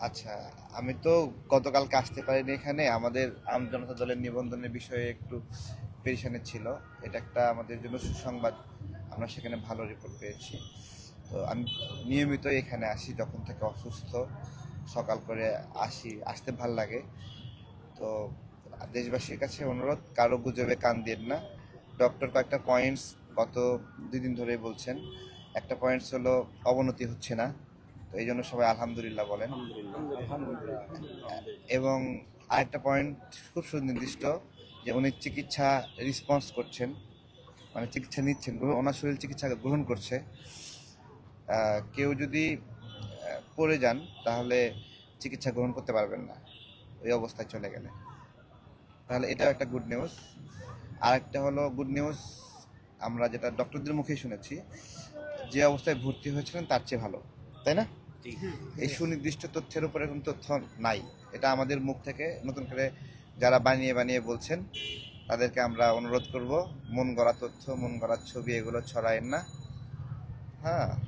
আচ্ছা আমি তো গতকালকে আসতে পারিনি এখানে। আমাদের আম জনতা দলের নিবন্ধনের বিষয়ে একটু পেরেশানি ছিল। এটা একটা আমাদের জন্য সুসংবাদ। আমরা সেখানে ভালো রিপোর্ট পেয়েছি। তো আমি নিয়মিত এখানে আসি যখন থেকে অসুস্থ। সকাল করে আসি, আসতে ভালো লাগে। তো দেশবাসীর কাছে অনুরোধ, কারও গুজবে কান দিন না। ডক্টর কয়েকটা পয়েন্টস গত দুদিন ধরেই বলছেন। একটা পয়েন্টস হলো, অবনতি হচ্ছে না। তো এই জন্য সবাই আলহামদুলিল্লাহ বলেন। এবং আরেকটা পয়েন্ট খুব সুনির্দিষ্ট যে উনি চিকিৎসা রেসপন্স করছেন মানে চিকিৎসা নিচ্ছেন ওনার শরীর চিকিৎসা গ্রহণ করছে। কেউ যদি পড়ে যান তাহলে চিকিৎসা গ্রহণ করতে পারবেন না। ওই অবস্থায় চলে গেলে তাহলে এটাও একটা গুড নিউজ আরেকটা হলো গুড নিউজ আমরা যেটা ডক্টরদের মুখেই শুনেছি যে অবস্থায় ভর্তি হয়েছিলেন তার চেয়ে ভালো। তাই না? এই সুনির্দিষ্ট তথ্যের উপরে কোনো তথ্য নাই। এটা আমাদের মুখ থেকে নতুন করে যারা বানিয়ে বানিয়ে বলছেন তাদেরকে আমরা অনুরোধ করব মন গড়া তথ্য মন গড়া ছবি এগুলো ছড়ায়েন না। হ্যাঁ।